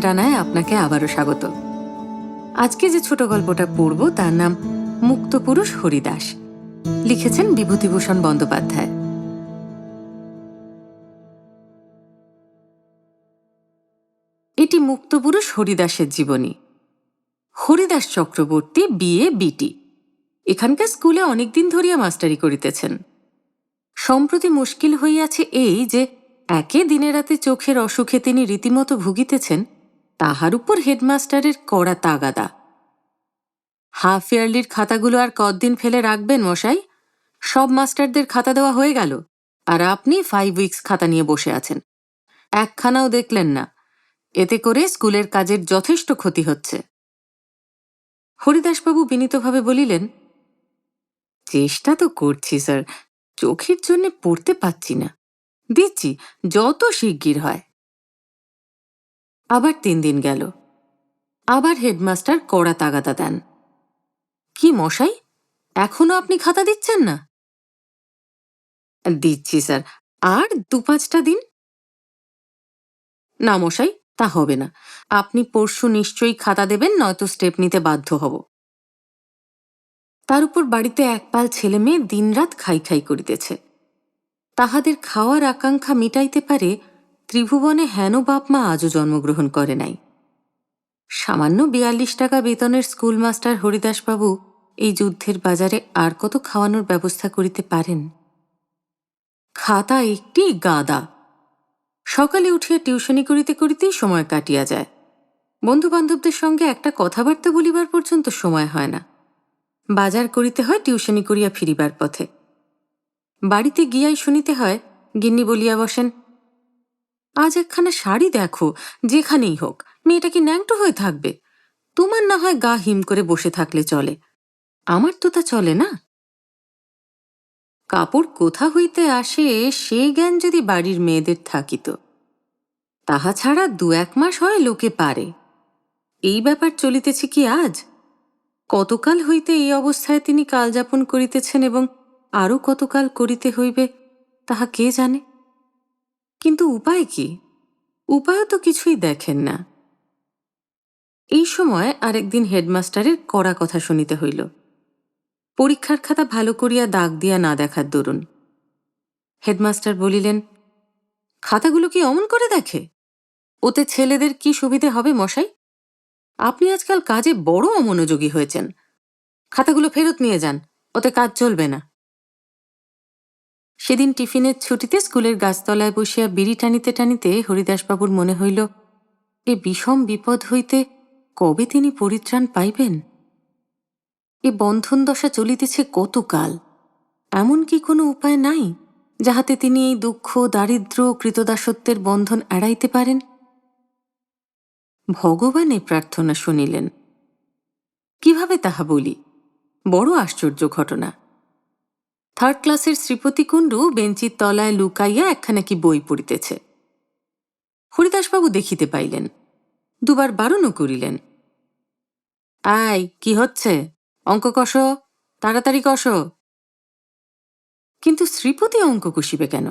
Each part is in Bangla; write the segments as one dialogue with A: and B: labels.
A: ডানায় আপনাকে আবারও স্বাগত। আজকে যে ছোট গল্পটা পড়ব তার নাম মুক্তপুরুষ হরিদাস। লিখেছেন বিভূতিভূষণ বন্দ্যোপাধ্যায়। এটি মুক্তপুরুষ হরিদাসের জীবনী। হরিদাস চক্রবর্তী বিএ বিটি। এখানকার স্কুলে অনেকদিন ধরিয়া মাস্টারি করিতেছেন। সম্প্রতি মুশকিল হইয়াছে এই যে একে দিনে রাতে চোখের অসুখে তিনি রীতিমতো ভুগিতেছেন তাহার উপর হেডমাস্টারের কড়া তাগাদা। হাফ ইয়ারলির খাতাগুলো আর কতদিন ফেলে রাখবেন, মশাই? সব মাস্টারদের খাতা দেওয়া হয়ে গেল, আর আপনি ফাইভ উইকস খাতা নিয়ে বসে আছেন। একখানাও দেখলেন না। এতে করে স্কুলের কাজের যথেষ্ট ক্ষতি হচ্ছে। হরিদাসবাবু বিনীতভাবে বলিলেন, চেষ্টা তো করছি, স্যার। চোখের জন্য পড়তে পাচ্ছি না। দিচ্ছি, যত শিগগির হয়। আবার তিন দিন গেল। আবার হেডমাস্টার কড়া তাগাদা দেন। কি মশাই, এখনও আপনি খাতা দিচ্ছেন না? দিচ্ছি, স্যার। আর দু পাঁচটা দিন? না মশাই, তা হবে না। আপনি পরশু নিশ্চয়ই খাতা দেবেন, নয়তো স্টেপ নিতে বাধ্য হব। তার উপর বাড়িতে একপাল ছেলে মেয়ে দিনরাত খাই খাই করিতেছে। তাহাদের খাওয়ার আকাঙ্ক্ষা মিটাইতে পারে ত্রিভুবনে হেন বাপ মা আজও জন্মগ্রহণ করে নাই। সামান্য বিয়াল্লিশ টাকা বেতনের স্কুল মাস্টার হরিদাসবাবু এই যুদ্ধের বাজারে আর কত খাওয়ানোর ব্যবস্থা করিতে পারেন? খাতা একটি গাদা। সকালে উঠিয়া টিউশনি করিতে করিতেই সময় কাটিয়া যায়। বন্ধু বান্ধবদের সঙ্গে একটা কথাবার্তা বলিবার পর্যন্ত সময় হয় না। বাজার করিতে হয়, টিউশনি করিয়া ফিরিবার পথে। বাড়িতে গিয়াই শুনিতে হয়, গিন্নি বলিয়া বসেন আজ একখানা শাড়ি দেখো, যেখানেই হোক। মেয়েটা কি ন্যাংটো হয়ে থাকবে? তোমার না হয় গা হিম করে বসে থাকলে চলে। আমার তো তা চলে না। কাপড় কোথা হইতে আসে, সে জ্ঞান যদি বাড়ির মেয়েদের থাকিত। তাহা ছাড়া দু এক মাস হয় লোকে পারে। এই ব্যাপার চলিতেছে কি আজ? কতকাল হইতে এই অবস্থায় তিনি কালযাপন করিতেছেন এবং আরও কতকাল করিতে হইবে, তাহা কে জানে? কিন্তু উপায় কি? উপায়ও তো কিছুই দেখেন না। এই সময় আরেকদিন হেডমাস্টারের কড়া কথা শুনিতে হইল। পরীক্ষার খাতা ভালো করিয়া দাগ দিয়া না দেখার দরুন। হেডমাস্টার বলিলেন, খাতাগুলো কি অমন করে দেখে? ওতে ছেলেদের কি সুবিধে হবে মশাই? আপনি আজকাল কাজে বড় অমনোযোগী হয়েছেন। খাতাগুলো ফেরত নিয়ে যান, ওতে কাজ চলবে না। সেদিন টিফিনের ছুটিতে স্কুলের গাছতলায় বসিয়া বিড়ি টানিতে টানিতে হরিদাসবাবুর মনে হইল, এ বিষম বিপদ হইতে কবে তিনি পরিত্রাণ পাইবেন? এ বন্ধন দশা চলিতেছে কতকাল? এমন কি কোনো উপায় নাই যাহাতে তিনি এই দুঃখ, দারিদ্র, কৃতদাসত্বের বন্ধন এড়াইতে পারেন? ভগবানে প্রার্থনা শুনিলেন। কীভাবে তাহা বলি? বড় আশ্চর্য ঘটনা। থার্ড ক্লাসের শ্রীপতি কুণ্ডু বেঞ্চির তলায় লুকাইয়া একখানা কি বই পড়িতেছে। হরিদাসবাবু দেখিতে পাইলেন, দুবার বারণও করিলেন। আয় কি হচ্ছে? অঙ্ক কষ, তাড়াতাড়ি কষ। কিন্তু শ্রীপতি অঙ্ক কষিবে কেন?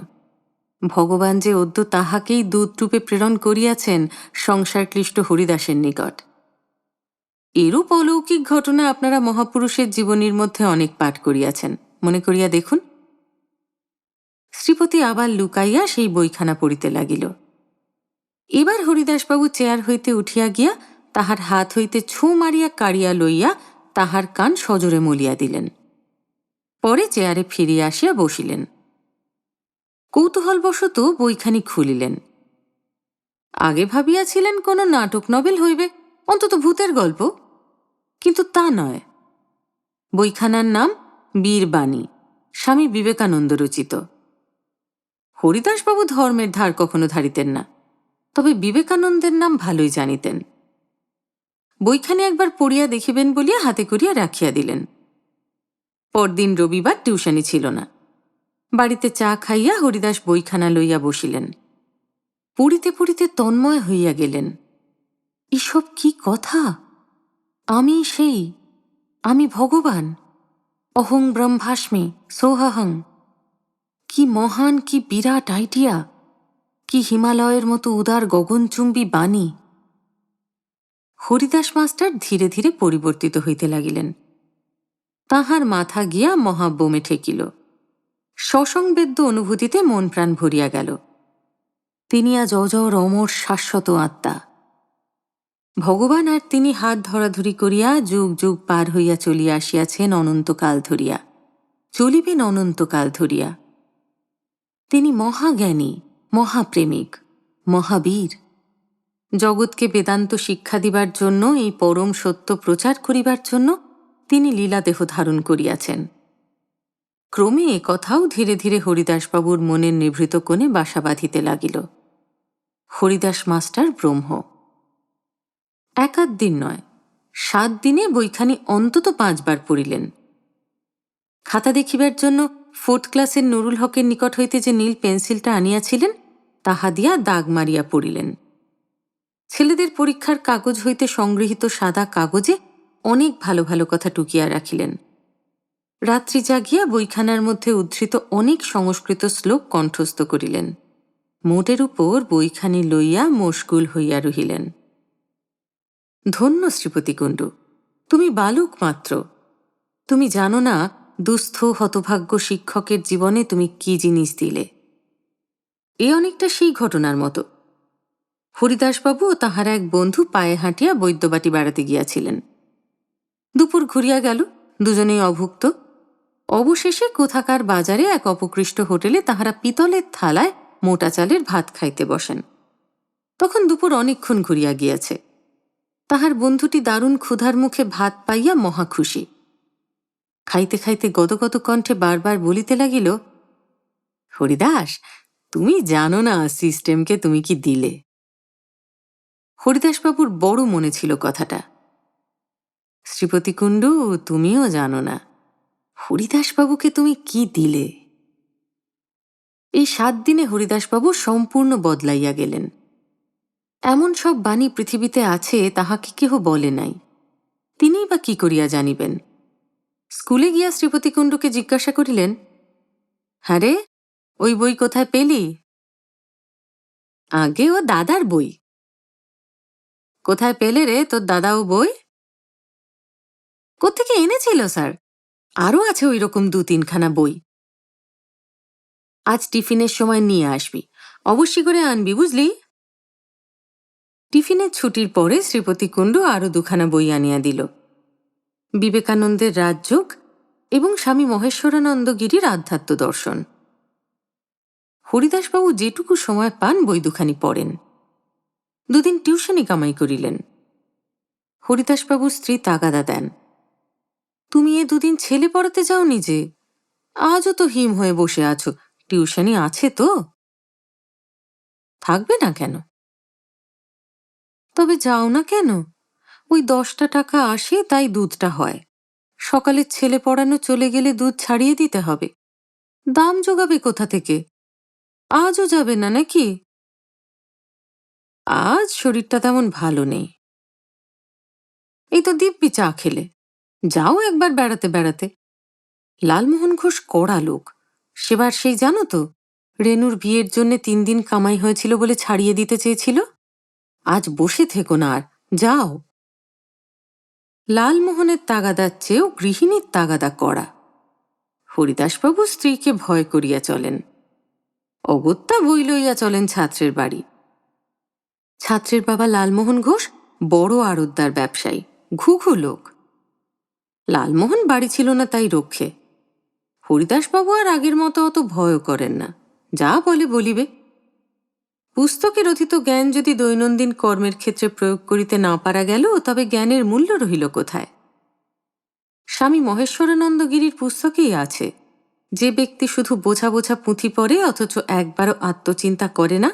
A: ভগবান যে অদ্য তাহাকেই দূতরূপে প্রেরণ করিয়াছেন সংসার ক্লিষ্ট হরিদাসের নিকট। এরূপ অলৌকিক ঘটনা আপনারা মহাপুরুষের জীবনীর মধ্যে অনেক পাঠ করিয়াছেন। মনে করিয়া দেখুন। শ্রীপতি আবার লুকাইয়া সেই বইখানা পড়িতে লাগিল। এবার হরিদাসবাবু চেয়ার হইতে উঠিয়া গিয়া তাহার হাত হইতে ছু মারিয়া কাড়িয়া লইয়া তাহার কান সজোরে মলিয়া দিলেন। পরে চেয়ারে ফিরিয়া আসিয়া বসিলেন। কৌতূহলবশত বইখানি খুলিলেন। আগে ভাবিয়াছিলেন কোনো নাটক নভেল হইবে, অন্তত ভূতের গল্প। কিন্তু তা নয়। বইখানার নাম বীরবাণী। স্বামী বিবেকানন্দ রচিত। হরিদাসবাবু ধর্মের ধার কখনো ধারিতেন না, তবে বিবেকানন্দের নাম ভালোই জানিতেন। বইখানে একবার পড়িয়া দেখিবেন বলিয়া হাতে করিয়া রাখিয়া দিলেন। পরদিন রবিবার টিউশনি ছিল না। বাড়িতে চা খাইয়া হরিদাস বইখানা লইয়া বসিলেন। পড়িতে পড়িতে তন্ময় হইয়া গেলেন। এসব কি কথা? আমি সেই, আমি ভগবান? অহং ব্রহ্মাস্মি, সোহাহং। কি মহান, কি বিরাট আইডিয়া কি হিমালয়ের মতো উদার গগনচুম্বী বাণী। হরিদাস মাস্টার ধীরে ধীরে পরিবর্তিত হইতে লাগিলেন। তাহার মাথা গিয়া মহাব্যোমে ঠেকিল। সসংবেদ্য অনুভূতিতে মন প্রাণ ভরিয়া গেল। তিনি আজ অজর অমর শাশ্বত আত্মা। ভগবান আর তিনি হাত ধরাধরি করিয়া যুগ যুগ পার হইয়া চলিয়া আসিয়াছেন অনন্তকাল ধরিয়া। চলিবেন অনন্তকাল ধরিয়া। তিনি মহাজ্ঞানী, মহাপ্রেমিক, মহাবীর। জগৎকে বেদান্ত শিক্ষা দিবার জন্য, এই পরম সত্য প্রচার করিবার জন্য তিনি লীলাদেহ ধারণ করিয়াছেন। ক্রমে এ কথাও ধীরে ধীরে হরিদাসবাবুর মনের নিভৃত কোণে বাসা বাঁধিতে লাগিল। হরিদাস মাস্টার ব্রহ্ম। একাধ দিন নয়, সাত দিনে বইখানি অন্তত পাঁচবার পড়িলেন। খাতা দেখিবার জন্য ফোর্থ ক্লাসের নুরুল হকের নিকট হইতে যে নীল পেন্সিলটা আনিয়াছিলেন, তাহা দিয়া দাগ মারিয়া পড়িলেন। ছেলেদের পরীক্ষার কাগজ হইতে সংগৃহীত সাদা কাগজে অনেক ভালো ভালো কথা টুকিয়া রাখিলেন। রাত্রি জাগিয়া বইখানার মধ্যে উদ্ধৃত অনেক সংস্কৃত শ্লোক কণ্ঠস্থ করিলেন। মোটের উপর বইখানি লইয়া মশগুল হইয়া রহিলেন। ধন্য শ্রীপতি কুণ্ডু। তুমি বালক মাত্র। তুমি জানো না, দুস্থ, হতভাগ্য শিক্ষকের জীবনে তুমি কি জিনিস দিলে। এ অনেকটা সেই ঘটনার মতো। হরিদাসবাবু ও তাহার এক বন্ধু পায়ে হাঁটিয়া বৈদ্যবাটি বেড়াতে গিয়াছিলেন। দুপুর ঘুরিয়া গেল, দুজনেই অভুক্ত। অবশেষে কোথাকার বাজারে এক অপকৃষ্ট হোটেলে তাহারা পিতলের থালায় মোটা চালের ভাত খাইতে বসেন। তখন দুপুর অনেকক্ষণ ঘুরিয়া গিয়াছে। তাহার বন্ধুটি দারুণ ক্ষুধার মুখে ভাত পাইয়া মহা খুশি। খাইতে খাইতে গদগদ কণ্ঠে বারবার বলিতে লাগিল, হরিদাস, তুমি জানো না সিস্টেমকে তুমি কি দিলে? হরিদাসবাবুর বড় মনে ছিল কথাটা। শ্রীপতি কুণ্ডু, তুমিও জানো না, হরিদাসবাবুকে তুমি কি দিলে? এই সাত দিনে হরিদাসবাবু সম্পূর্ণ বদলাইয়া গেলেন। এমন সব বাণী পৃথিবীতে আছে তাহাকে কেহ বলে নাই। তিনিই বা কি করিয়া জানিবেন? স্কুলে গিয়া শ্রীপতি কুণ্ডুকে জিজ্ঞাসা করিলেন হ্যাঁ রে, ওই বই কোথায় পেলি? আগে ও দাদার বই। কোথায় পেলে রে তোর দাদা ও বই? কোত্থেকে এনেছিল, স্যার? আরও আছে ওই রকম দু তিনখানা বই। আজ টিফিনের সময় নিয়ে আসবি। অবশ্যই করে আনবি, বুঝলি? টিফিনের ছুটির পরে শ্রীপতি কুণ্ডু আরও দুখানা বই আনিয়া দিল। বিবেকানন্দের রাজযোগ এবং স্বামী মহেশ্বরানন্দ গিরির আধ্যাত্ম দর্শন। হরিদাসবাবু যেটুকু সময় পান বই দুখানি পড়েন। দুদিন টিউশনি কামাই করিলেন। হরিদাসবাবুর স্ত্রী তাগাদা দেন। তুমি এ দুদিন ছেলে পড়াতে যাও নিজে আজও তো হিম হয়ে বসে আছো, টিউশনি আছে তো? থাকবে না কেন? তবে যাও না কেন? ওই দশটা টাকা আসে, তাই দুধটা হয়। সকালে ছেলে পড়ানো চলে গেলে দুধ ছাড়িয়ে দিতে হবে। দাম জোগাবে কোথা থেকে? আজও যাবে না নাকি? আজ শরীরটা তেমন ভালো নেই। এই তো দিব্যি চা খেলে। যাও একবার বেড়াতে বেড়াতে। লালমোহন ঘোষ কড়া লোক। সেবার সেই জানো তো? রেনুর বিয়ের জন্য তিন দিন কামাই হয়েছিল বলে ছাড়িয়ে দিতে চেয়েছিল। আজ বসে থেকো না আর, যাও। লালমোহনের তাগাদার চেয়েও গৃহিণীর তাগাদা করা হরিদাসবাবু স্ত্রীকে ভয় করিয়া চলেন। অগত্যা বই লইয়া চলেন ছাত্রের বাড়ি। ছাত্রের বাবা লালমোহন ঘোষ বড় আড়তদার ব্যবসায়ী, ঘুঘু লোক। লালমোহন বাড়ি ছিল না তাই রক্ষে। হরিদাসবাবু আর আগের মতো অত ভয়ও করেন না। যা বলে বলিবে। পুস্তকে রথিত জ্ঞান যদি দৈনন্দিন কর্মের ক্ষেত্রে প্রয়োগ করিতে না পারা গেল, তবে জ্ঞানের মূল্য রহিল কোথায়? স্বামী মহেশ্বরানন্দ গিরির পুস্তকেই আছে। যে ব্যক্তি শুধু বোঝা বোঝা পুঁথি পড়ে, অথচ একবারও আত্মচিন্তা করে না,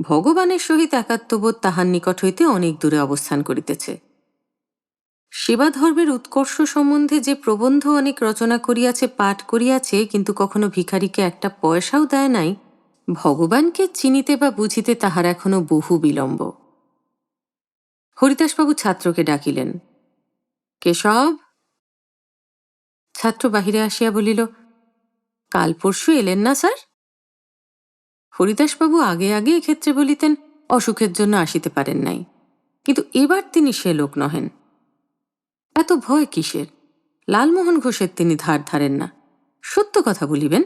A: ভগবানের সহিত একাত্মবোধ তাহার নিকট হইতে অনেক দূরে অবস্থান করিতেছে। সেবা ধর্মের উৎকর্ষ সম্বন্ধে যে প্রবন্ধ অনেক রচনা করিয়াছে, পাঠ করিয়াছে, কিন্তু কখনো ভিখারিকে একটা পয়সাও দেয় নাই ভগবানকে চিনিতে বা বুঝিতে তাহার এখনও বহু বিলম্ব। হরিদাসবাবু ছাত্রকে ডাকিলেন। কেশব ছাত্র বাহিরে আসিয়া বলিল, কাল পরশু এলেন না, স্যার? হরিদাসবাবু আগে আগে এক্ষেত্রে বলিতেন, অসুখের জন্য আসিতে পারেন নাই। কিন্তু এবার তিনি সে লোক নহেন। এত ভয় কিসের? লালমোহন ঘোষের তিনি ধার ধারেন না। সত্য কথা বলিবেন,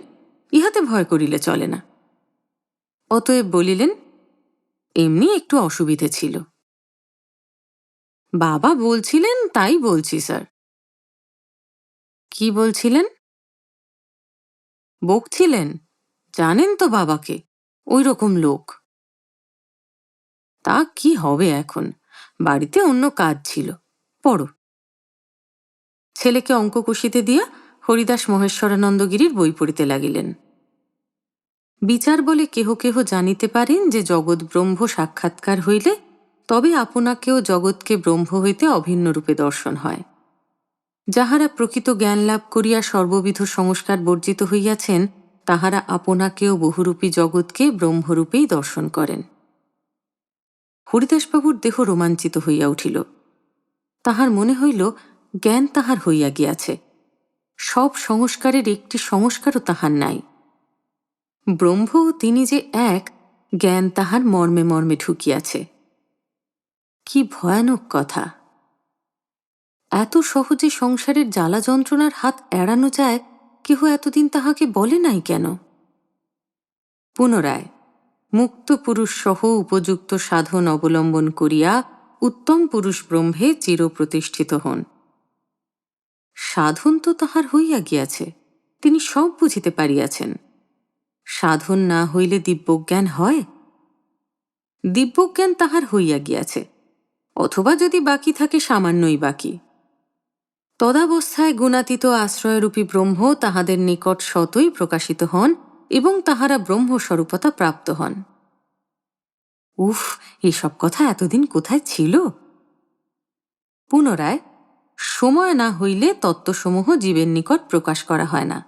A: ইহাতে ভয় করিলে চলে না। অতএব বলিলেন, এমনি একটু অসুবিধে ছিল। বাবা বলছিলেন, তাই বলছি, স্যার। কি বলছিলেন? বকছিলেন, জানেন তো বাবাকে, ওই রকম লোক। তা কি হবে এখন? বাড়িতে অন্য কাজ ছিল। পড়ো। ছেলেকে অঙ্ক কষিতে দিয়া হরিদাস মহেশ্বরানন্দগিরির বই পড়িতে লাগিলেন। বিচার বলে কেহ কেহ জানিতে পারেন যে জগৎ ব্রহ্ম সাক্ষাৎকার হইলে তবে আপনাকেও জগৎকে ব্রহ্ম হইতে অভিন্ন রূপে দর্শন হয়। যাহারা প্রকৃত জ্ঞান লাভ করিয়া সর্ববিধ সংস্কার বর্জিত হইয়াছেন, তাহারা আপনাকেও বহুরূপী জগৎকে ব্রহ্মরূপেই দর্শন করেন। হরিদাসবাবুর দেহ রোমাঞ্চিত হইয়া উঠিল। তাহার মনে হইল, জ্ঞান তাহার হইয়া গিয়াছে। সব সংস্কারের একটি সংস্কারও তাহার নাই। ব্রহ্ম তিনি যে এক, জ্ঞান তাহার মর্মে মর্মে ঢুকিয়াছে। কি ভয়ানক কথা। এত সহজে সংসারের জ্বালা যন্ত্রণার হাত এড়ানো যায়, কেহ এতদিন তাহাকে বলে নাই কেন? পুনরায়, মুক্ত পুরুষ সহ উপযুক্ত সাধন অবলম্বন করিয়া উত্তম পুরুষ ব্রহ্মে চিরপ্রতিষ্ঠিত হন। সাধন তো তাহার হইয়া গিয়াছে, তিনি সব বুঝিতে পারিয়াছেন। সাধন না হইলে দিব্যজ্ঞান হয়? দিব্যজ্ঞান তাহার হইয়া গিয়াছে, অথবা যদি বাকি থাকে সামান্যই বাকি। তদাবস্থায় গুণাতীত আশ্রয়রূপী ব্রহ্ম তাহাদের নিকট শতই প্রকাশিত হন এবং তাহারা ব্রহ্মস্বরূপতা প্রাপ্ত হন। উফ, এসব কথা এতদিন কোথায় ছিল? পুনরায়, সময় না হইলে তত্ত্বসমূহ জীবের নিকট প্রকাশ করা হয় না।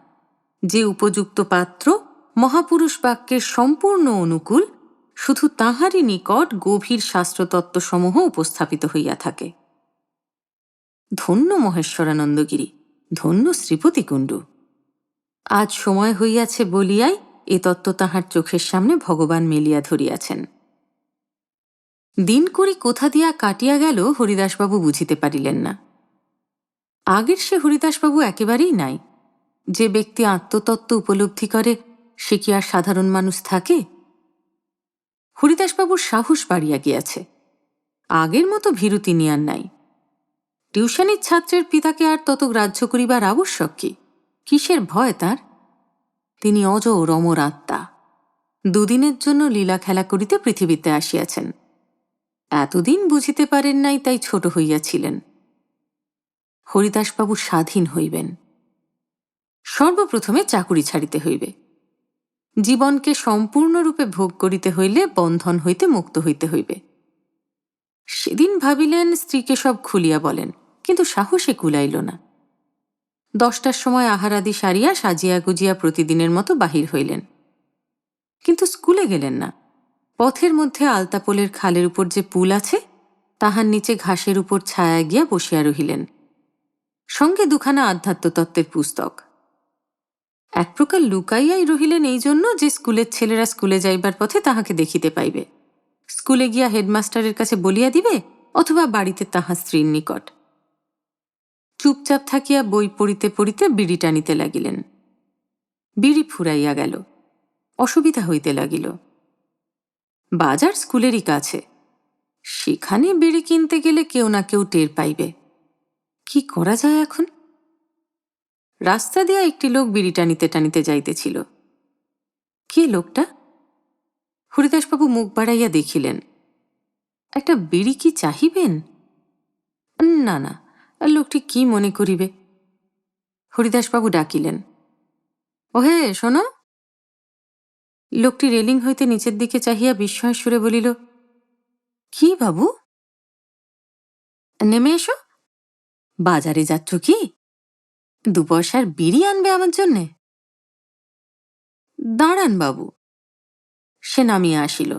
A: যে উপযুক্ত পাত্র মহাপুরুষ বাক্যের সম্পূর্ণ অনুকূল, শুধু তাহারই নিকট গভীর শাস্ত্রতত্ত্বসমূহ উপস্থাপিত হইয়া থাকে। ধন্য মহেশ্বরানন্দগিরি, ধন্য শ্রীপতি কুণ্ডু আজ সময় হইয়াছে বলিয়াই এ তত্ত্ব তাহার চোখের সামনে ভগবান মেলিয়া ধরিয়াছেন। দিন করি কোথা দিয়া কাটিয়া গেল হরিদাসবাবু বুঝিতে পারিলেন না। আগের সে হরিদাসবাবু একেবারেই নাই। যে ব্যক্তি আত্মতত্ত্ব উপলব্ধি করে সে কি আর সাধারণ মানুষ থাকে? হরিদাসবাবুর সাহস বাড়িয়া গিয়াছে। আগের মতো ভীরু তিনি আর নাই। টিউশনির ছাত্রের পিতাকে আর তত গ্রাহ্য করিবার আবশ্যক কি? কিসের ভয় তার? তিনি অজর অমর আত্মা। দুদিনের জন্য লীলা খেলা করিতে পৃথিবীতে আসিয়াছেন। এতদিন বুঝিতে পারেন নাই তাই ছোট হইয়াছিলেন। হরিদাসবাবু স্বাধীন হইবেন। সর্বপ্রথমে চাকুরি ছাড়িতে হইবে। জীবনকে সম্পূর্ণরূপে ভোগ করিতে হইলে বন্ধন হইতে মুক্ত হইতে হইবে। সেদিন ভাবিলেন, স্ত্রীকে সব খুলিয়া বলেন, কিন্তু সাহসে কুলাইল না। দশটার সময় আহারাদি সারিয়া সাজিয়া গুজিয়া প্রতিদিনের মতো বাহির হইলেন। কিন্তু স্কুলে গেলেন না। পথের মধ্যে আলতাপোলের খালের উপর যে পুল আছে, তাহার নিচে ঘাসের উপর ছায়া গিয়া বসিয়া রহিলেন। সঙ্গে দুখানা আধ্যাত্মতত্ত্বের পুস্তক। এক প্রকার লুকাইয়াই রহিলেন এই জন্য যে স্কুলের ছেলেরা স্কুলে যাইবার পথে তাহাকে দেখিতে পাইবে। স্কুলে গিয়া হেডমাস্টারের কাছে বলিয়া দিবে, অথবা বাড়িতে তাহার স্ত্রীর নিকট। চুপচাপ থাকিয়া বই পড়িতে পড়িতে বিড়ি টানিতে লাগিলেন। বিড়ি ফুরাইয়া গেল। অসুবিধা হইতে লাগিল। বাজার স্কুলেরই কাছে। সেখানে বিড়ি কিনতে গেলে কেউ না কেউ টের পাইবে। কি করা যায় এখন? রাস্তা দিয়া একটি লোক বিড়ি টানিতে টানিতে যাইতেছিল। কে লোকটা? হরিদাসবাবু মুখ বাড়াইয়া দেখিলেন, একটা বিড়ি কি চাহিবেন? না না, লোকটি কি মনে করিবে? হরিদাসবাবু ডাকিলেন, ওহে, শোনো। লোকটি রেলিং হইতে নিচের দিকে চাহিয়া বিস্ময় সুরে বলিল, কি বাবু? নেমে এসো। বাজারে যাচ্ছ কি? দু পয়সার বিড়ি আনবে আমার জন্যে? দাঁড়ান বাবু। সে নামিয়া আসিল।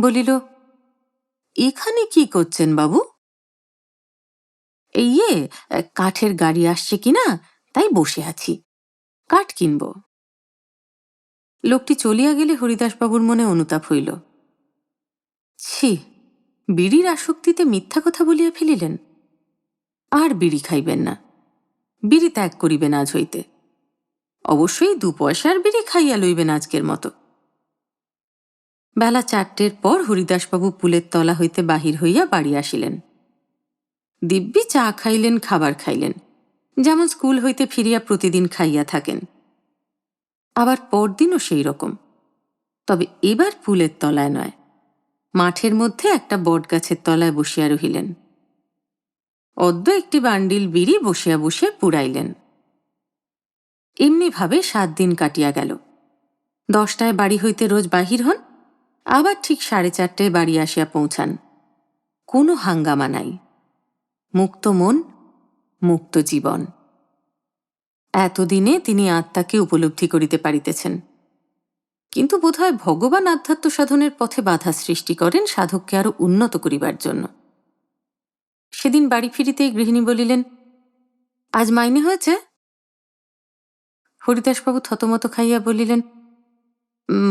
A: বলিল, এখানে কি করছেন বাবু? ইয়ে কাঠের গাড়ি আসছে কিনা তাই বসে আছি। কাঠ কিনব। লোকটি চলিয়া গেলে হরিদাসবাবুর মনে অনুতাপ হইল। ছি, বিড়ির আসক্তিতে মিথ্যা কথা বলিয়া ফেলিলেন। আর বিড়ি খাইবেন না। বিড়ি ত্যাগ করিবেন আজ হইতে। অবশ্যই দু পয়সার বিড়ি খাইয়া লইবেন আজকের মতো। বেলা চারটের পর হরিদাসবাবু পুলের তলা হইতে বাহির হইয়া বাড়ি আসিলেন। দিব্যি চা খাইলেন, খাবার খাইলেন। যেমন স্কুল হইতে ফিরিয়া প্রতিদিন খাইয়া থাকেন। আবার পরদিনও সেই রকম। তবে এবার পুলের তলায় নয়। মাঠের মধ্যে একটা বটগাছের তলায় বসিয়া রহিলেন। অদ্য একটি বান্ডিল বিড়ি বসিয়া বসিয়া পুড়াইলেন। এমনিভাবে সাত দিন কাটিয়া গেল। দশটায় বাড়ি হইতে রোজ বাহির হন, আবার ঠিক সাড়ে চারটায় বাড়ি আসিয়া পৌঁছান। কোনো হাঙ্গামা নাই। মুক্ত মন, মুক্ত জীবন। এতদিনে তিনি আত্মাকে উপলব্ধি করিতে পারিতেছেন। কিন্তু বোধহয় ভগবান আধ্যাত্ম সাধনের পথে বাধা সৃষ্টি করেন সাধককে আরও উন্নত করিবার জন্য। সেদিন বাড়ি ফিরিতেই গৃহিণী বলিলেন আজ মাইনে হয়েছে? হরিদাসবাবু থতমত খাইয়া বলিলেন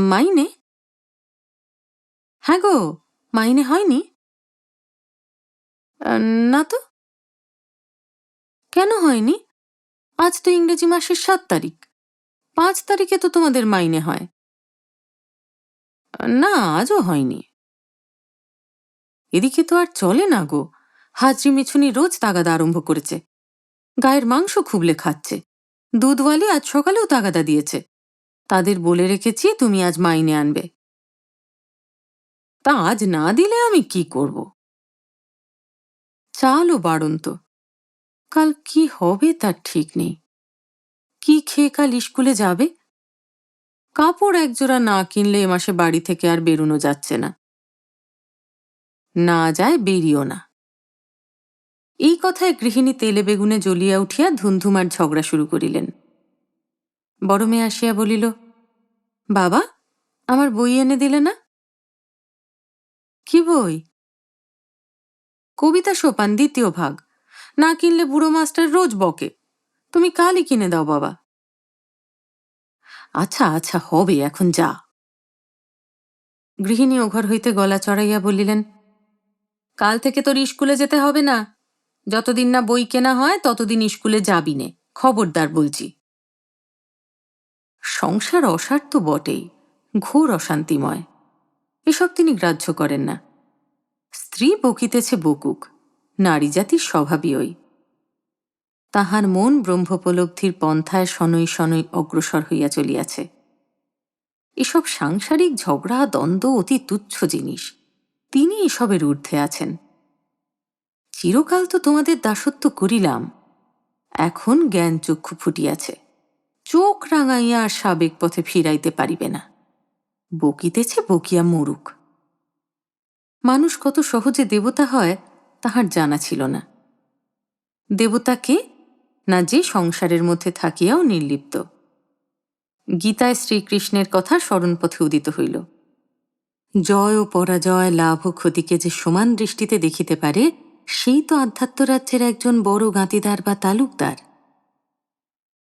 A: মাইনে? হ্যাঁ গো মাইনে হয়নি। "আহ, না তো? কেন হয়নি? আজ তো ইংরেজি মাসের সাত তারিখ। পাঁচ তারিখে তো তোমাদের মাইনে হয়। না আজও হয়নি। এদিকে তো আর চলে না গো। হাজরি মিছুনি রোজ তাগাদা আরম্ভ করেছে। গায়ের মাংস খুবলে খাচ্ছে। দুধওয়ালি আজ সকালেও তাগাদা দিয়েছে। তাদের বলে রেখেছি, তুমি আজ মাইনে আনবে। তা আজ না দিলে আমি কি করব? চালও বাড়ন্ত। কাল কি হবে তার ঠিক নেই। কি খেয়ে কাল স্কুলে যাবে? কাপড় একজোড়া না কিনলে এ মাসে বাড়ি থেকে আর বেরোনো যাচ্ছে না। না যায় বেরিও না। এই কথায় গৃহিণী তেলে বেগুনে জ্বলিয়া উঠিয়া ধুমধুমার ঝগড়া শুরু করিলেন। বড় মেয়ে আসিয়া বলিল, বাবা, আমার বই এনে দিলে না? কি বই? কবিতা সোপান, দ্বিতীয় ভাগ। না কিনলে বুড়ো মাস্টার রোজ বকে। তুমি কালই কিনে দাও, বাবা। আচ্ছা আচ্ছা হবে, এখন যা। গৃহিণী ও ঘর হইতে গলা চড়াইয়া বলিলেন, কাল থেকে তোর স্কুলে যেতে হবে না। যতদিন না বই কেনা হয়, ততদিন স্কুলে যাবি নে, খবরদার বলছি। সংসার অসার তো বটেই, ঘোর অশান্তিময়। এসব তিনি গ্রাহ্য করেন না। স্ত্রী বকিতেছে বকুক, নারী জাতির স্বভাবই ওই। তাহার মন ব্রহ্মোপলব্ধির পন্থায় শনৈ শনৈ অগ্রসর হইয়া চলিয়াছে। এসব সাংসারিক ঝগড়া, দ্বন্দ্ব অতি তুচ্ছ জিনিস। তিনি এসবের ঊর্ধ্বে আছেন। চিরকাল তো তোমাদের দাসত্ব করিলাম। এখন জ্ঞান চক্ষু ফুটিয়াছে। চোখ রাঙাইয়া আর সাবেক পথে ফিরাইতে পারিবে না। বকিতেছে বকিয়া মরুক। মানুষ কত সহজে দেবতা হয়, তাহার জানা ছিল না। দেবতাকে না যে সংসারের মধ্যে থাকিয়াও নির্লিপ্ত। গীতায় শ্রীকৃষ্ণের কথা স্মরণপথে উদিত হইল। জয় ও পরাজয়, লাভ ও ক্ষতিকে যে সমান দৃষ্টিতে দেখিতে পারে সেই তো আধ্যাত্মরাজ্যের একজন বড় গাঁতিদার বা তালুকদার।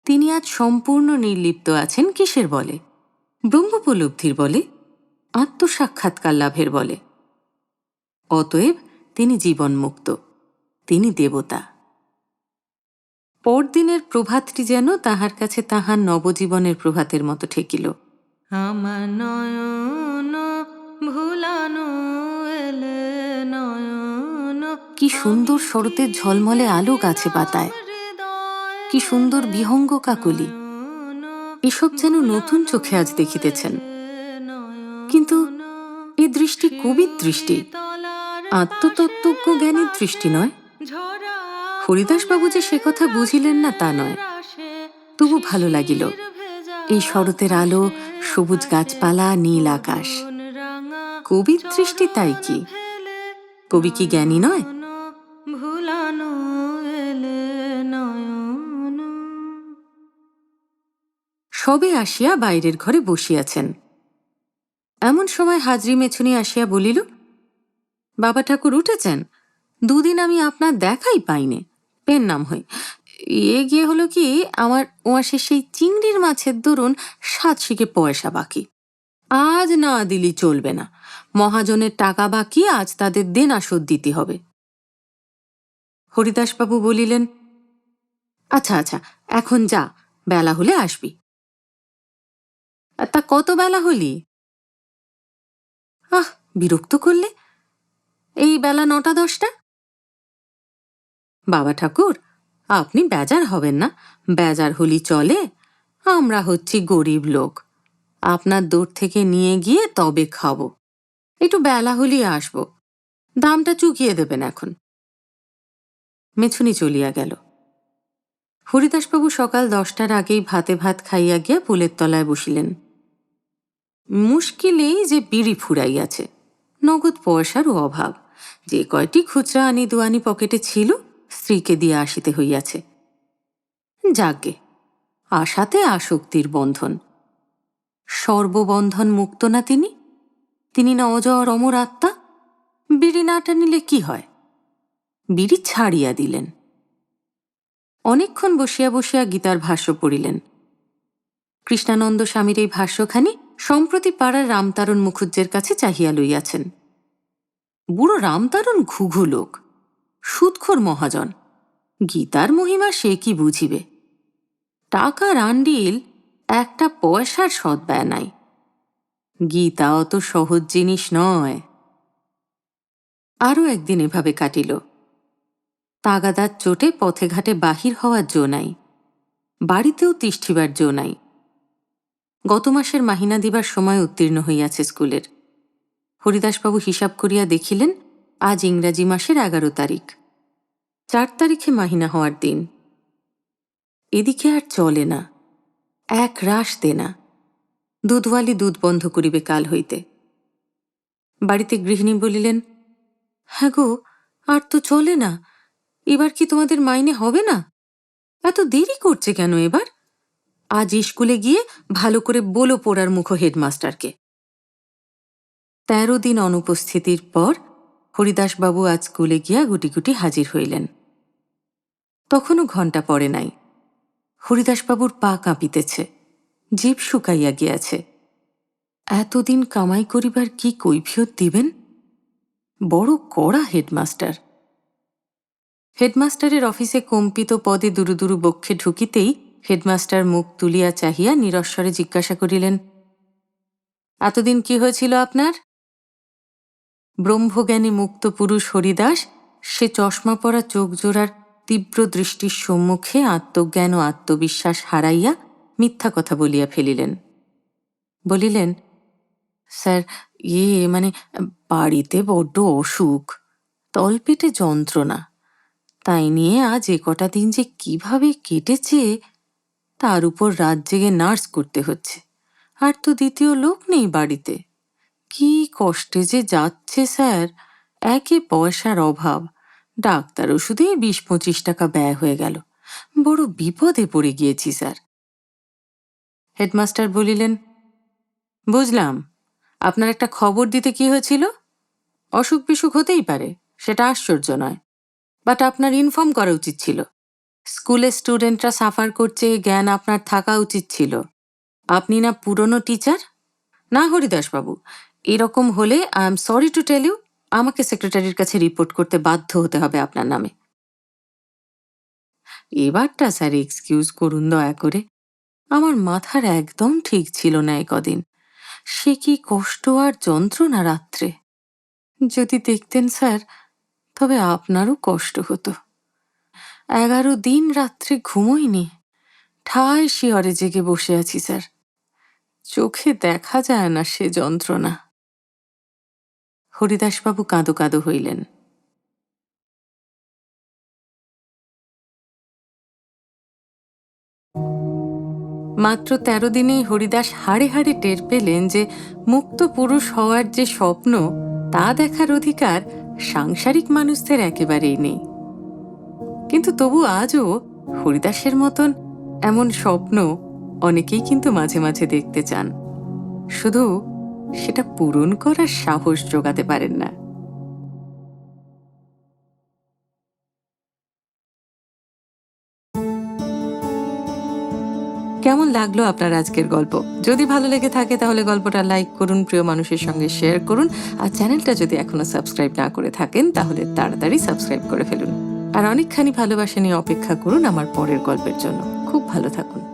A: তিনি আজ সম্পূর্ণ নির্লিপ্ত আছেন কিসের বলে? ব্রহ্মোপলব্ধির বলে? আত্মসাক্ষাৎকার লাভের বলে? অতএব তিনি জীবনমুক্ত, তিনি দেবতা। পরদিনের প্রভাতটি যেন তাহার কাছে তাহার নবজীবনের প্রভাতের মতো ঠেকিল।
B: আমার নয়ন ভুলানো
A: কি সুন্দর শরতের ঝলমলে আলো গাছে পাতায়। কি সুন্দর বিহঙ্গ কাকলি। এসব যেন নতুন চোখে আজ দেখিতেছেন। কিন্তু এ দৃষ্টি কবির দৃষ্টি। আত্মতত্ত্বজ্ঞ জ্ঞানীর দৃষ্টি নয়। হরিদাসবাবু যে সে কথা বুঝিলেন না তা নয়। তবু ভালো লাগিল। এই শরতের আলো, সবুজ গাছপালা, নীল আকাশ। কবির দৃষ্টি তাই কি? কবি কি জ্ঞানী নয়? সবে আসিয়া বাইরের ঘরে বসিয়াছেন। এমন সময় হাজরি মেছুনি আসিয়া বলিল, বাবা ঠাকুর উঠেছেন? দুদিন আমি আপনার দেখাই পাইনি। পেন নাম হই এ গিয়ে হলো কি, আমার ওয়াসে সেই চিংড়ির মাছের দরুন সাত শিকে পয়সা বাকি। আজ না দিলি চলবে না। মহাজনের টাকা বাকি, আজ তাদের দেনা শোধ দিতে হবে। হরিদাসবাবু বলিলেন আচ্ছা আচ্ছা এখন যা, বেলা হলে আসবি। আর তা কত বেলা হলি? আহ, বিরক্ত করলে? এই বেলা নটা দশটা? বাবা ঠাকুর, আপনি বেজার হবেন না। বেজার হলি চলে, আমরা হচ্ছি গরিব লোক। আপনার দূর থেকে নিয়ে গিয়ে তবে খাব। একটু বেলা হলেই আসব। দামটা চুকিয়ে দেবেন এখন। মেছুনি চলিয়া গেল। হরিদাসবাবু সকাল দশটার আগেই ভাতে ভাত খাইয়া গিয়া পুলের তলায় বসিলেন। মুশকিলেই যে বিড়ি ফুরাইয়াছে, নগদ পয়সারও অভাব। যে কয়টি খুচরা আনি দুয়ানি পকেটে ছিল, স্ত্রীকে দিয়ে আসিতে হইয়াছে। যাগে, আশাতে আসক্তির বন্ধন। সর্ববন্ধন মুক্ত না তিনি? তিনি না অজর অমর আত্মা? বিড়ি না টানিলে কি হয়? বিড়ি ছাড়িয়া দিলেন। অনেকক্ষণ বসিয়া বসিয়া গীতার ভাষ্য পড়িলেন। কৃষ্ণানন্দ স্বামীর এই ভাষ্যখানি সম্প্রতি পাড়ার রামতারণ মুখুজ্জের কাছে চাহিয়া লইয়াছেন। বুড়ো রামতারণ ঘুঘু লোক, সুৎখোর মহাজন, গীতার মহিমা সে কি বুঝিবে? টাকা রান্ডিল একটা পয়সার সদ্ব্যয় নাই। গীতা অত সহজ জিনিস নয়। আরও একদিন এভাবে কাটিল। তাগাদার চোটে পথে ঘাটে বাহির হওয়ার জো নাই। বাড়িতেও তিষ্ঠিবার জো নাই। গত মাসের মাহিনা দিবার সময় উত্তীর্ণ হইয়াছে স্কুলের। হরিদাসবাবু হিসাব করিয়া দেখিলেন, আজ ইংরাজি মাসের এগারো তারিখ। চার তারিখে মাহিনা হওয়ার দিন। এদিকে আর চলে না, এক রাস দেনা। দুধওয়ালি দুধ বন্ধ করিবে কাল হইতে। বাড়িতে গৃহিণী বলিলেন হ্যাঁ গো, আর তো চলে না, এবার কি তোমাদের মাইনে হবে না? এত দেরি করছে কেন এবার? আজ স্কুলে গিয়ে ভালো করে বলো পড়ার মুখ হেডমাস্টারকে। তেরো দিন অনুপস্থিতির পর হরিদাসবাবু আজ স্কুলে গিয়া গুটি গুটি হাজির হইলেন। তখনও ঘণ্টা পড়ে নাই। হরিদাসবাবুর পা কাঁপিতেছে জীব শুকাইয়া গিয়াছে। এতদিন কামাই করিবার কি কৈফিয়ত দিবেন? বড় কড়া হেডমাস্টার। হেডমাস্টারের অফিসে কম্পিত পদে দুরু দুরু বক্ষে ঢুকিতেই হেডমাস্টার মুখ তুলিয়া চাহিয়া নিরস্বরে জিজ্ঞাসা করিলেন, এতদিন কি হয়েছিল আপনার? ব্রহ্মজ্ঞানী মুক্ত পুরুষ হরিদাস, সে চশমা পরা চোখ জোড়ার তীব্র দৃষ্টির সম্মুখে আত্মজ্ঞান ও আত্মবিশ্বাস হারাইয়া মিথ্যা কথা বলিয়া ফেলিলেন। বলিলেন, স্যার ইয়ে মানে বাড়িতে বড্ড অসুখ, তলপেটে যন্ত্রণা। তাই নিয়ে আজ এ কটা দিন যে কীভাবে কেটেছে তার উপর রাত জেগে নার্স করতে হচ্ছে। আর তো দ্বিতীয় লোক নেই বাড়িতে। কি কষ্টে যে যাচ্ছে, স্যার। একে পয়সার অভাব। ডাক্তার ওষুধেই বিশ পঁচিশ টাকা ব্যয় হয়ে গেল। বড় বিপদে পড়ে গিয়েছি, স্যার। হেডমাস্টার বলিলেন, বুঝলাম। আপনার একটা খবর দিতে কি হয়েছিল? অসুখ বিসুখ হতেই পারে, সেটা আশ্চর্য নয়। বাট আপনার ইনফর্ম করা উচিত ছিল। স্কুলের স্টুডেন্টরা সাফার করছে, জ্ঞান আপনার থাকা উচিত ছিল। আপনি না পুরনো টিচার? না হরিদাসবাবু, এরকম হলে I am sorry to tell you, আমাকে সেক্রেটারির কাছে রিপোর্ট করতে বাধ্য হতে হবে আপনার নামে। এবারটা স্যার, এক্সকিউজ করুন দয়া করে। আমার মাথার একদম ঠিক ছিল না কদিন। সে কি কষ্ট আর যন্ত্রণা রাত্রে। যদি দেখতেন স্যার, তবে আপনারও কষ্ট হতো। এগারো দিন রাত্রে ঘুমোইনি। ঠায় শিয়রে জেগে বসে আছি, স্যার। চোখে দেখা যায় না সে যন্ত্রণা। হরিদাসবাবু কাঁদো কাঁদো হইলেন। মাত্র তেরো দিনেই হরিদাস হাড়ে হাড়ে টের পেলেন যে মুক্ত পুরুষ হওয়ার যে স্বপ্ন, তা দেখার অধিকার সাংসারিক মানুষদের একেবারেই নেই। কিন্তু তবু আজও হরিদাসের মতন এমন স্বপ্ন অনেকেই কিন্তু মাঝে মাঝে দেখতে চান। শুধু সেটা পূরণ করার সাহস জোগাতে পারেন না। কেমন লাগল আপনার আজকের গল্প? যদি ভালো লেগে থাকে তাহলে গল্পটা লাইক করুন, প্রিয় মানুষের সঙ্গে শেয়ার করুন, আর চ্যানেলটা যদি এখনও সাবস্ক্রাইব না করে থাকেন তাহলে তাড়াতাড়ি সাবস্ক্রাইব করে ফেলুন। আর অনেকখানি ভালোবাসা নিয়ে অপেক্ষা করুন আমার পরের গল্পের জন্য। খুব ভালো থাকুন।